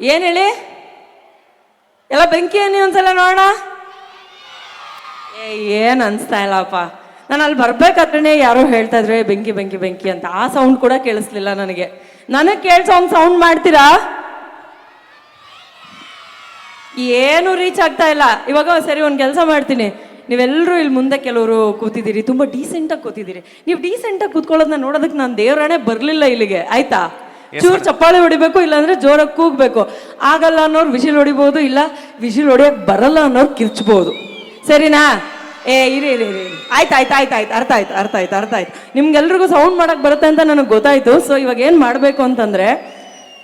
ಏನ್ ಹೇಳಿ? ಎಲ್ಲ ಬೆಂಕಿ ಏನಿ ಒಂದ್ಸಲ ನೋಡೋಣ? ಏ, ಏನ್ ಅನಿಸ್ತಾ ಇಲ್ಲಪ್ಪ. ನಾನು ಅಲ್ಲಿ ಬರ್ಬೇಕಾದ್ರೆ ಯಾರೋ ಹೇಳ್ತಾ ಇದ್ರೆ ಬೆಂಕಿ ಬೆಂಕಿ ಬೆಂಕಿ ಅಂತ. ಆ ಸೌಂಡ್ ಕೂಡ ಕೇಳಿಸ್ಲಿಲ್ಲ ನನಗೆ. ನನಗೆ ಕೇಳಿಸೋ ಒಂದು ಸೌಂಡ್ ಮಾಡ್ತೀರಾ? ಏನು ರೀಚ್ ಆಗ್ತಾ ಇಲ್ಲ. ಇವಾಗ ಸರಿ, ಒಂದು ಕೆಲಸ ಮಾಡ್ತೀನಿ. ನೀವೆಲ್ಲರೂ ಇಲ್ಲಿ ಮುಂದೆ ಕೆಲವರು ಕೂತಿದ್ದೀರಿ, ತುಂಬ ಡೀಸೆಂಟಾಗಿ ಕೂತಿದ್ದೀರಿ. ನೀವು ಡೀಸೆಂಟಾಗಿ ಕೂತ್ಕೊಳ್ಳೋದನ್ನ ನೋಡೋದಕ್ಕೆ ನಾನು ದೇವರಾಣೆ ಬರಲಿಲ್ಲ ಇಲ್ಲಿಗೆ. ಆಯ್ತಾ? ಚೂರು ಚಪ್ಪಾಳೆ ಹೊಡಿಬೇಕು ಇಲ್ಲಾಂದ್ರೆ ಜೋರಾಗಿ ಕೂಗ್ಬೇಕು. ಆಗಲ್ಲ ಅನ್ನೋರು ವಿಶಿಲ್ ಹೊಡಿಬೋದು ಇಲ್ಲ ವಿಶಿಲ್ ಹೊಡಿಯೋಕೆ ಬರಲ್ಲ ಅನ್ನೋರು ಕಿರ್ಚ್ಬೋದು. ಸರಿನಾ? ಏ ಇರಿ ಇರಿ ಇರಿ. ಆಯ್ತು ಆಯ್ತು ಆಯ್ತು ಆಯ್ತು ಅರ್ಥ ಆಯ್ತು ಅರ್ಥ ಆಯ್ತು ಅರ್ಥ ಆಯ್ತು. ನಿಮ್ಗೆಲ್ರಿಗೂ ಸೌಂಡ್ ಮಾಡಕ್ಕೆ ಬರುತ್ತೆ ಅಂತ ನನಗೆ ಗೊತ್ತಾಯ್ತು. ಸೊ ಇವಾಗ ಏನು ಮಾಡಬೇಕು ಅಂತಂದ್ರೆ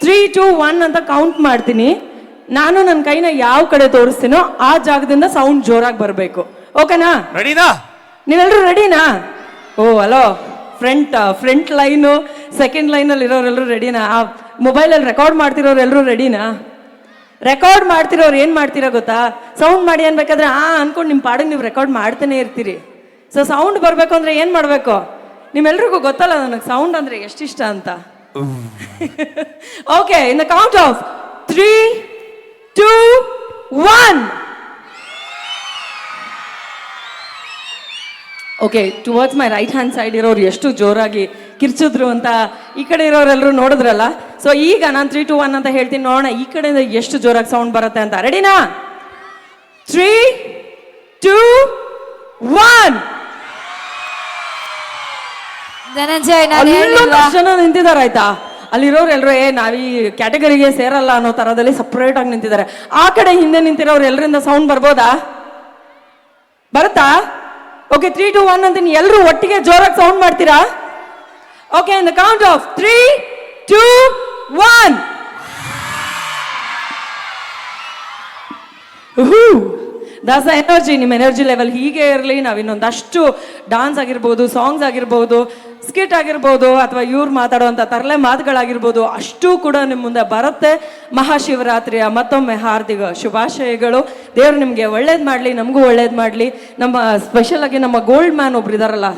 ತ್ರೀ ಟು ಒನ್ ಅಂತ ಕೌಂಟ್ ಮಾಡ್ತೀನಿ. ನಾನು ನನ್ನ ಕೈನ ಯಾವ ಕಡೆ ತೋರಿಸ್ತೀನೋ ಆ ಜಾಗದಿಂದ ಸೌಂಡ್ ಜೋರಾಗಿ ಬರಬೇಕು. ಓಕೆನಾ? ರೆಡಿನಾ ನೀವೆಲ್ಲರೂ ರೆಡಿನಾ ಓ hello. Front front line second ಲೈನಲ್ಲಿ ಇರೋರೆಲ್ಲರೂ ರೆಡಿನಾ ಆ ಮೊಬೈಲಲ್ಲಿ ರೆಕಾರ್ಡ್ ಮಾಡ್ತಿರೋರು ಎಲ್ಲರೂ ರೆಡಿನಾ ರೆಕಾರ್ಡ್ ಮಾಡ್ತಿರೋರು ಏನು ಮಾಡ್ತೀರಾ ಗೊತ್ತಾ? ಸೌಂಡ್ ಮಾಡಿ ಅನ್ಬೇಕಾದ್ರೆ, ಆ, ಅನ್ಕೊಂಡು ನಿಮ್ಮ ಪಾಡಿಗೆ ನೀವು ರೆಕಾರ್ಡ್ ಮಾಡ್ತಾನೆ ಇರ್ತೀರಿ. ಸೊ ಸೌಂಡ್ ಬರಬೇಕು ಅಂದರೆ ಏನು ಮಾಡಬೇಕು? ನಿಮ್ಮೆಲ್ರಿಗೂ ಗೊತ್ತಲ್ಲ ನನಗೆ ಸೌಂಡ್ ಅಂದರೆ ಎಷ್ಟಿಷ್ಟ ಅಂತ. Okay in the count of three two one okay towards my right hand side ಇರೋರು ಎಷ್ಟು ಜೋರಾಗಿ ಕಿರ್ಚಿದ್ರು ಅಂತ ಈ ಕಡೆ ಇರೋರೆಲ್ಲರೂ ನೋಡಿದ್ರಲ್ಲ? ಸೊ ಈಗ ನಾನು ತ್ರೀ ಟು ಒನ್ ಅಂತ ಹೇಳ್ತೀನಿ ನೋಡೋಣ. ಈ ಕಡೆಯಿಂದ ಎಷ್ಟು ಜೋರಾಗಿ ಸೌಂಡ್ ಬರುತ್ತೆ ಅಂತ. ರೆಡಿನಾ ತ್ರೀ ಟೂ ಒನ್ ಧನಂಜಯ್ ಜನ ನಿಂತಿದ್ದಾರೆ ಆಯ್ತಾ? ಅಲ್ಲಿರೋರು ಎಲ್ಲರೂ ಏ ನಾವು ಈ ಕ್ಯಾಟಗರಿಗೆ ಸೇರಲ್ಲ ಅನ್ನೋ ತರದಲ್ಲಿ ಸಪ್ರೇಟ್ ಆಗಿ ನಿಂತಿದ್ದಾರೆ. ಆ ಕಡೆ ಹಿಂದೆ ನಿಂತಿರೋರು ಎಲ್ಲರಿಂದ ಸೌಂಡ್ ಬರ್ಬೋದಾ? ಬರುತ್ತಾ? ಓಕೆ ತ್ರೀ ಟು ಒನ್ ಅಂತ ಎಲ್ಲರೂ ಒಟ್ಟಿಗೆ ಜೋರಾಗಿ ಸೌಂಡ್ ಮಾಡ್ತೀರಾ? Okay the the count of three two one ದಾಸ ಎನರ್ಜಿ ನಿಮ್ಮ ಎನರ್ಜಿ ಲೆವೆಲ್ ಹೀಗೆ ಇರಲಿ. ನಾವು ಇನ್ನೊಂದಷ್ಟು ಡಾನ್ಸ್ ಆಗಿರ್ಬೋದು ಸಾಂಗ್ಸ್ ಆಗಿರ್ಬೋದು ಸ್ಕಿಟ್ ಆಗಿರ್ಬೋದು ಅಥವಾ ಇವ್ರು ಮಾತಾಡುವಂಥ ತರಲೆ ಮಾತುಗಳಾಗಿರ್ಬೋದು ಅಷ್ಟು ಕೂಡ ನಿಮ್ಮ ಮುಂದೆ ಬರುತ್ತೆ. ಮಹಾಶಿವರಾತ್ರಿಯ ಮತ್ತೊಮ್ಮೆ ಹಾರ್ದಿಕ ಶುಭಾಶಯಗಳು. ದೇವ್ರು ನಿಮಗೆ ಒಳ್ಳೇದು ಮಾಡಲಿ ನಮಗೂ ಒಳ್ಳೇದು ಮಾಡಲಿ. ನಮ್ಮ ಸ್ಪೆಷಲ್ ಆಗಿ ನಮ್ಮ ಗೋಲ್ಡ್ ಮ್ಯಾನ್ ಒಬ್ರು ಇದಾರಲ್ಲ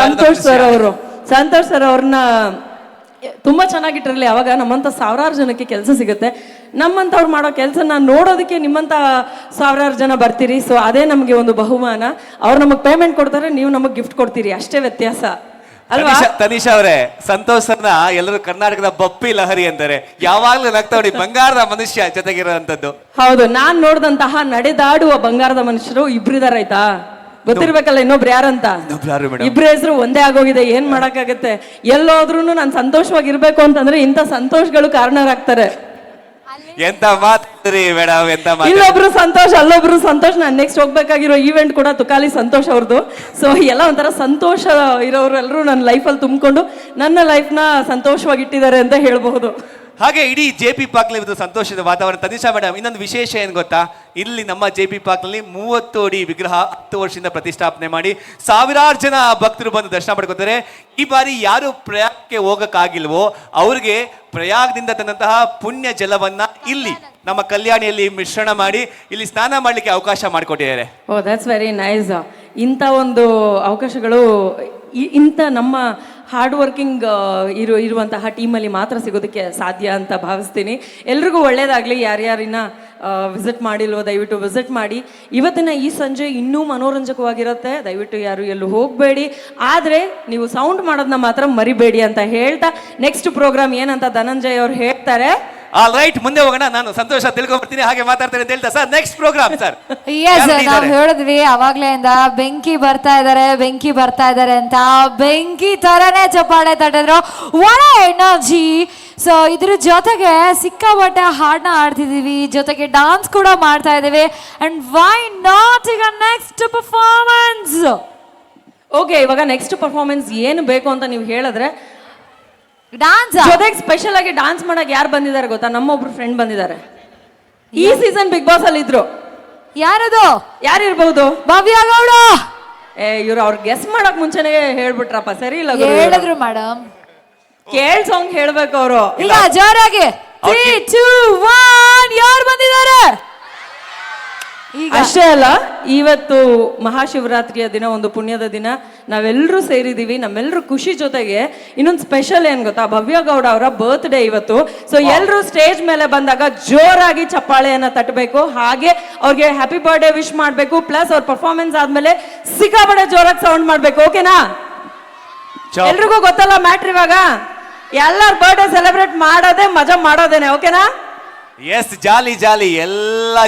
ಸಂತೋಷ್ ಸರ್. ಅವರು. ಸಂತೋಷ್ ಸರ್ ಅವ್ರನ್ನ ತುಂಬಾ ಚೆನ್ನಾಗಿಟ್ಟಿರಲಿ. ಅವಾಗ ನಮ್ಮಂತ ಸಾವಿರಾರು ಜನಕ್ಕೆ ಕೆಲಸ ಸಿಗುತ್ತೆ. ನಮ್ಮಂಥವ್ರು ಮಾಡೋ ಕೆಲಸನ ನೋಡೋದಕ್ಕೆ ನಿಮ್ಮಂತ ಸಾವಿರಾರು ಜನ ಬರ್ತೀರಿ. ಸೊ ಅದೇ ನಮಗೆ ಒಂದು ಬಹುಮಾನ. ಅವ್ರು ನಮಗೆ ಪೇಮೆಂಟ್ ಕೊಡ್ತಾರೆ ನೀವು ನಮಗೆ ಗಿಫ್ಟ್ ಕೊಡ್ತೀರಿ. ಅಷ್ಟೇ ವ್ಯತ್ಯಾಸ. ಅಲ್ವಾ? ತನಿಷಾ ಅವರೇ ಸಂತೋಷ್ ಸರ್ನ ಎಲ್ಲರೂ ಕರ್ನಾಟಕದ ಬಪ್ಪಿ ಲಹರಿ ಅಂತಾರೆ ಯಾವಾಗ್ಲೂ ನಗ್ತಾ ನೋಡಿ ಬಂಗಾರದ ಮನುಷ್ಯ ಜೊತೆಗಿರೋಂಥದ್ದು ಹೌದು ನಾನ್ ನೋಡಿದಂತಹ ನಡೆದಾಡುವ ಬಂಗಾರದ ಮನುಷ್ಯರು ಇಬ್ರಿದಾರ ಆಯ್ತಾ? ಗೊತ್ತಿರ್ಬೇಕಲ್ಲ ಇನ್ನೊಬ್ರು ಯಾರಂತ? ಇನ್ನೊಬ್ರು ಯಾರು ಮೇಡಮ್? ಇಬ್ರ ಹೆಸರು ಒಂದೇ ಆಗೋಗಿದೆ ಏನ್ ಮಾಡಕ್ಕಾಗತ್ತೆ? ಎಲ್ಲೋದ್ರೂ ನಾನು ಸಂತೋಷವಾಗಿ ಸಂತೋಷವಾಗಿರ್ಬೇಕು ಅಂತಂದ್ರೆ ಇಂಥ ಸಂತೋಷಗಳು ಕಾರಣರಾಗ್ತಾರೆ. ಎಂತ ಮಾತ್ರಿ ಮೇಡಮ್ ಎಂತ ಮಾತು ಇಲ್ಲೊಬ್ರು ಸಂತೋಷ್ ಅಲ್ಲೊಬ್ರು ಸಂತೋಷ ನಾನು ನೆಕ್ಸ್ಟ್ ಹೋಗ್ಬೇಕಾಗಿರೋ ಈವೆಂಟ್ ಕೂಡ ತುಕಾಲಿ ಸಂತೋಷ ಅವ್ರದ್ದು ಸೊ ಎಲ್ಲ ಒಂಥರ ಸಂತೋಷ ಇರೋರು ಎಲ್ಲರೂ ನನ್ನ ಲೈಫಲ್ಲಿ ತುಂಬಿಕೊಂಡು ನನ್ನ ಲೈಫ್ನ ಸಂತೋಷವಾಗಿ ಇಟ್ಟಿದ್ದಾರೆ ಅಂತ ಹೇಳ್ಬಹುದು. ಹಾಗೆ ಇಡೀ ಜೆ ಪಿ ಪಾರ್ಕ್ನಲ್ಲಿ ಇದು ಸಂತೋಷದ ವಾತಾವರಣ. ತನಿಷಾ ಮೇಡಮ್, ಇನ್ನೊಂದು ವಿಶೇಷ ಏನು ಗೊತ್ತಾ? ಇಲ್ಲಿ ನಮ್ಮ ಜೆ ಪಿ ಪಾರ್ಕ್ನಲ್ಲಿ ಮೂವತ್ತು ಅಡಿ ವಿಗ್ರಹ ಹತ್ತು ವರ್ಷದಿಂದ ಪ್ರತಿಷ್ಠಾಪನೆ ಮಾಡಿ ಸಾವಿರಾರು ಜನ ಭಕ್ತರು ಬಂದು ದರ್ಶನ ಪಡ್ಕೋತಾರೆ. ಈ ಬಾರಿ ಯಾರು ಪ್ರಯಾಗಕ್ಕೆ ಹೋಗಕ್ಕಾಗಿಲ್ವೋ ಅವ್ರಿಗೆ ಪ್ರಯಾಗದಿಂದ ತಂದಂತಹ ಪುಣ್ಯ ಜಲವನ್ನ ಇಲ್ಲಿ ನಮ್ಮ ಕಲ್ಯಾಣಿಯಲ್ಲಿ ಮಿಶ್ರಣ ಮಾಡಿ ಇಲ್ಲಿ ಸ್ನಾನ ಮಾಡ್ಲಿಕ್ಕೆ ಅವಕಾಶ ಮಾಡಿಕೊಟ್ಟಿದ್ದಾರೆ. ಓ ದಟ್ಸ್ ವೆರಿ ನೈಸ್ ಇಂಥ ಒಂದು ಅವಕಾಶಗಳು ಇಂಥ ನಮ್ಮ ಹಾರ್ಡ್ ವರ್ಕಿಂಗ್ ಇರೋ, ಇರುವಂತಹ ಟೀಮಲ್ಲಿ ಮಾತ್ರ ಸಿಗೋದಕ್ಕೆ ಸಾಧ್ಯ ಅಂತ ಭಾವಿಸ್ತೀನಿ. ಎಲ್ರಿಗೂ ಒಳ್ಳೇದಾಗಲಿ. ಯಾರ್ಯಾರಿನ ವಿಸಿಟ್ ಮಾಡಿಲ್ವೋ, ದಯವಿಟ್ಟು ವಿಸಿಟ್ ಮಾಡಿ. ಇವತ್ತಿನ ಈ ಸಂಜೆ ಇನ್ನೂ ಮನೋರಂಜಕವಾಗಿರುತ್ತೆ. ದಯವಿಟ್ಟು ಯಾರು ಎಲ್ಲೂ ಹೋಗಬೇಡಿ. ಆದರೆ ನೀವು ಸೌಂಡ್ ಮಾಡೋದನ್ನ ಮಾತ್ರ ಮರಿಬೇಡಿ ಅಂತ ಹೇಳ್ತಾ ನೆಕ್ಸ್ಟ್ ಪ್ರೋಗ್ರಾಮ್ ಏನಂತ ಧನಂಜಯ್ ಅವ್ರು ಹೇಳ್ತಾರೆ. ಆಲ್ ರೈಟ್ ಮುಂದೆ ಹೋಗೋಣ. ನಾನು ಸಂತೋಷ ತಿಳ್ಕೊಂಡ್ಬರ್ತೀನಿ ಹಾಗೆ ಮಾತಾಡ್ತೇನೆ ಅಂತ ಹೇಳ್ತಾ sir next program sir yes ನಾವು ಹೇಳಿದ್ವಿ ಅವಾಗ್ಲಿಂದ ಬೆಂಕಿ ಬರ್ತಾ ಇದಾರೆ ಬೆಂಕಿ ಬರ್ತಾ ಇದಾರೆ ಅಂತ. ಬೆಂಕಿ ತರನೇ ಚಪ್ಪಾಳೆ ತಟ್ಟಿದ್ರು. ಒಣ ಎನರ್ಜಿ ಸೊ ಇದ್ರ ಜೊತೆಗೆ ಸಿಕ್ಕಾಪಟ್ಟೆ ಹಾಡನ್ನ ಆಡ್ತಿದೀವಿ ಜೊತೆಗೆ ಡಾನ್ಸ್ ಕೂಡ ಮಾಡ್ತಾ ಇದ್ದೀವಿ. ಅಂಡ್ ವೈ ನಾಟ್ ಈಗ ನೆಕ್ಸ್ಟ್ ಪರ್ಫಾರ್ಮೆನ್ಸ್ ಓಕೆ ಇವಾಗ ನೆಕ್ಸ್ಟ್ ಪರ್ಫಾರ್ಮೆನ್ಸ್ ಏನು ಬೇಕು ಅಂತ ನೀವು ಹೇಳಿದ್ರೆ ಡಾನ್ಸ್ ಜೊತೆಗೆ ಸ್ಪೆಷಲ್ ಆಗಿ ಡಾನ್ಸ್ ಮಾಡಕ್ ಯಾರು ಬಂದಿದ್ದಾರೆ ಗೊತ್ತಾ? ನಮ್ಮೊಬ್ರು ಫ್ರೆಂಡ್ ಬಂದಿದ್ದಾರೆ. ಈ ಸೀಸನ್ ಬಿಗ್ ಬಾಸ್ ಅಲ್ಲಿ ಇದ್ರು. ಯಾರದು? ಯಾರಿರ್ಬಹುದು ಭವ್ಯ ಗೌಡ. ಏ ಇವ್ರು ಅವ್ರು ಗೆಸ್ ಮಾಡಕ್ ಮುಂಚೆನೆ ಹೇಳ್ಬಿಟ್ರಪ್ಪ. ಸರಿ ಇಲ್ಲ ಗುರು ಹೇಳಿದ್ರು ಮೇಡಮ್ ಕೇಳ್ ಸಾಂಗ್ ಹೇಳ್ಬೇಕು ಅವರು. ಇಲ್ಲ ಜೋರಾಗಿ. ತ್ರೀ. ಟೂ ಒನ್ ಯಾರು ಬಂದಿದ್ದಾರೆ? ಅಷ್ಟೇ ಅಲ್ಲ ಇವತ್ತು ಮಹಾಶಿವರಾತ್ರಿಯ ದಿನ ಒಂದು ಪುಣ್ಯದ ದಿನ ನಾವೆಲ್ಲರೂ ಸೇರಿದೀವಿ ನಮ್ಮೆಲ್ಲರೂ ಖುಷಿ ಜೊತೆಗೆ ಇನ್ನೊಂದು ಸ್ಪೆಷಲ್ ಏನ್ ಗೊತ್ತಾ? ಭವ್ಯ ಗೌಡ ಅವರ ಬರ್ತ್ಡೇ ಇವತ್ತು. ಸೊ ಎಲ್ಲರೂ ಸ್ಟೇಜ್ ಮೇಲೆ ಬಂದಾಗ ಜೋರಾಗಿ ಚಪ್ಪಾಳೆಯನ್ನ ತಟ್ಟಬೇಕು ಹಾಗೆ ಅವ್ರಿಗೆ ಹ್ಯಾಪಿ ಬರ್ಡೇ ವಿಶ್ ಮಾಡಬೇಕು. ಪ್ಲಸ್ ಅವ್ರ ಪರ್ಫಾರ್ಮೆನ್ಸ್ ಆದ್ಮೇಲೆ ಸಿಕ್ಕಾಪಡೆ ಜೋರಾಗಿ ಸೌಂಡ್ ಮಾಡಬೇಕು. ಓಕೆನಾ ಎಲ್ರಿಗೂ ಗೊತ್ತಲ್ಲ ಮ್ಯಾಟ್ರ್ ಇವಾಗ? ಎಲ್ಲರ ಬರ್ಡೇ ಸೆಲೆಬ್ರೇಟ್ ಮಾಡೋದೇ ಮಜಾ ಮಾಡೋದೇನೆ. ಓಕೆನಾ ಎಸ್ ಜಾಲಿ ಜಾಲಿ. ಎಲ್ಲ